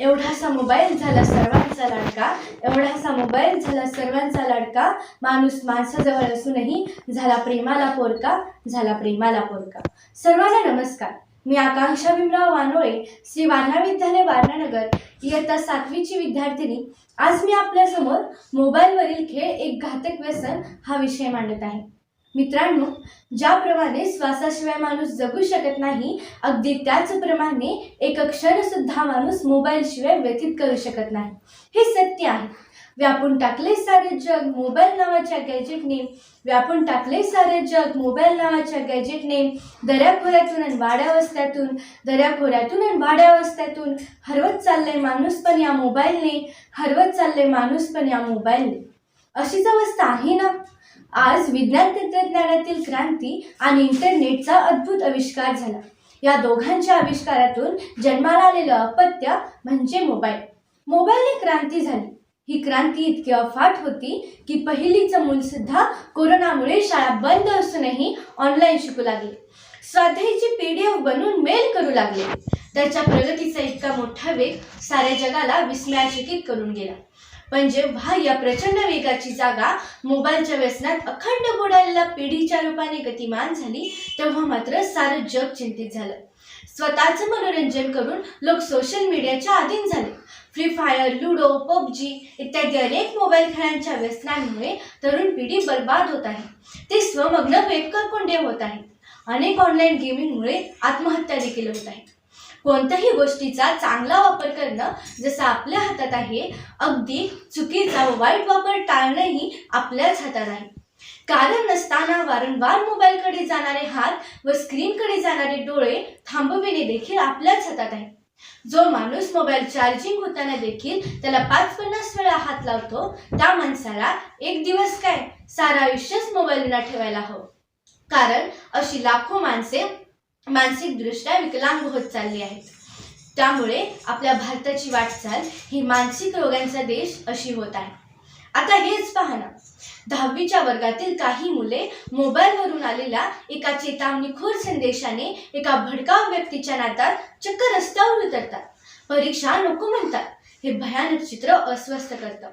एवढासा mobile झाला सर्वांचा लाडका. एवढासा मोबाईल झाला सर्वांचा लाडका. माणूस माणसाजवळ असूनही झाला प्रेमाला पोरका झाला प्रेमाला पोरका. सर्वांना नमस्कार. मी आकांक्षा भीमराव वानोळे श्री वारणा विद्यालय वारणानगर इयत्ता सातवीची विद्यार्थिनी. आज मी आपल्यासमोर मोबाईलवरील खेळ एक घातक व्यसन हा विषय मांडत आहे. मित्रांनो ज्याप्रमाणे श्वासाशिवाय माणूस जगू शकत नाही अगदी त्याचप्रमाणे एक क्षण सुद्धा माणूस मोबाईलशिवाय व्यतीत करू शकत नाही. हे सत्य आहे. व्यापून टाकले सारे जग मोबाईल नावाच्या गॅजेटने. व्यापून टाकले सारे जग मोबाईल नावाच्या गॅजेटने. दऱ्याखोऱ्यातून आणि वाड्या वस्त्यातून दऱ्याखोऱ्यातून आणि वाड्या वस्त्यातून हरवत चालले माणूस पण या मोबाईलने. हरवत चालले माणूस पण या मोबाईलने. अशीच अवस्था आहे ना? आज विज्ञान तंत्रज्ञानातील क्रांती आणि इंटरनेटचा अद्भुत आविष्कार झाला. या दोघांच्या आविष्कारातून जन्माला आलेलं अपत्य म्हणजे मोबाईल. मोबाईलने क्रांती झाली. ही क्रांती इतकी अफाट होती की पहिलीचं मूल सुद्धा कोरोनामुळे शाळा बंद असूनही ऑनलाईन शिकू लागले. स्वाध्यायची पी डी एफ बनवून मेल करू लागले. त्याच्या प्रगतीचा इतका मोठा वेग साऱ्या जगाला विस्मयाचकित करून गेला. म्हणजे पण जेव्हा या प्रचंड वेगाची जागा मोबाईलच्या व्यसनात अखंड बुडालेल्या पिढीच्या रूपाने गतिमान झाली तेव्हा मात्र सारं जग चिंतित झालं. स्वतःचं मनोरंजन करून लोक सोशल मीडियाच्या अधीन झाले. फ्री फायर लुडो पबजी इत्यादी अनेक मोबाईल खेळांच्या व्यसनांमुळे तरुण पिढी बर्बाद होत आहे. ते स्वमग्न वेबकर होत आहेत. अनेक ऑनलाईन गेमिंगमुळे आत्महत्या देखील होत आहेत कोणत्याही गोष्टीचा चांगला वापर करणं जसं आपल्या हातात आहे अगदी चुकीचा वाईट वापर टाळणंही आपल्याच हातात आहे. कारण नसताना वारंवार मोबाईलकडे जाणारे हात व स्क्रीनकडे जाणारे डोळे थांबविणे देखील आपल्याच हातात आहे. जो माणूस मोबाईल चार्जिंग होताना देखील त्याला पाच पन्नास वेळा हात लावतो त्या माणसाला एक दिवस काय सारा आयुष्यच मोबाईलला ठेवायला हवं. कारण अशी लाखो माणसे मानसिकदृष्ट्या विकलांग होत चालली आहेत. त्यामुळे आपल्या भारताची वाटचाल ही मानसिक रोगांचा देश अशी होत आहे. आता हेच पहा ना. दहावीच्या वर्गातील काही मुले मोबाईलवरून आलेल्या एका चेतावणीखोर संदेशाने एका भडकाव व्यक्तीच्या नादात चक्क रस्त्यावर उतरतात. परीक्षा नको म्हणतात. हे भयानक चित्र अस्वस्थ करतं.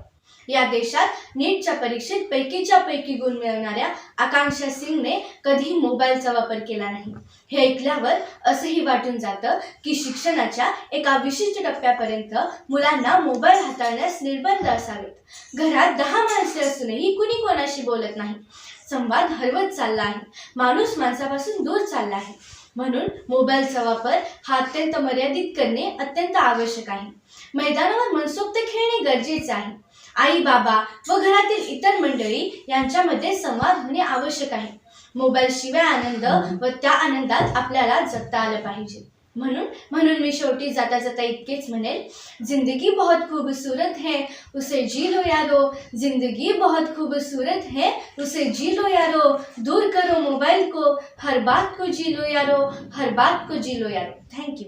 या देशात नीटच्या परीक्षेत पैकीच्या पैकी गुण मिळवणाऱ्या आकांक्षा सिंगने कधी मोबाईलचा वापर केला नाही. हे ऐकल्यावर असंही वाटून जातं की शिक्षणाच्या एका विशिष्ट टप्प्यापर्यंत मुलांना मोबाईल हाताळण्यास निर्बंध असावेत. घरात दहा माणसे असूनही कुणी कोणाशी बोलत नाही. संवाद हरवत चालला आहे. माणूस माणसापासून दूर चालला आहे. म्हणून मोबाईलचा वापर हा अत्यंत मर्यादित करणे अत्यंत आवश्यक आहे. मैदानावर मनसोक्त खेळणे गरजेचे आहे. आई बाबा व घरातील इतर मंडळी यांच्यामध्ये संवाद होणे आवश्यक आहे. मोबाईल शिवाय आनंद व त्या आनंदात आपल्याला जगता आलं पाहिजे. म्हणून म्हणून मी शेवटी जाता जाता इतकेच म्हणेल जिंदगी बहुत खूबसूरत है उसे जी लो यारो. जिंदगी बहुत खूबसूरत है उसे जी लो यारो. दूर करो मोबाइल को हर बात को जी लो यारो हर बात को जी लो यारो. Thank you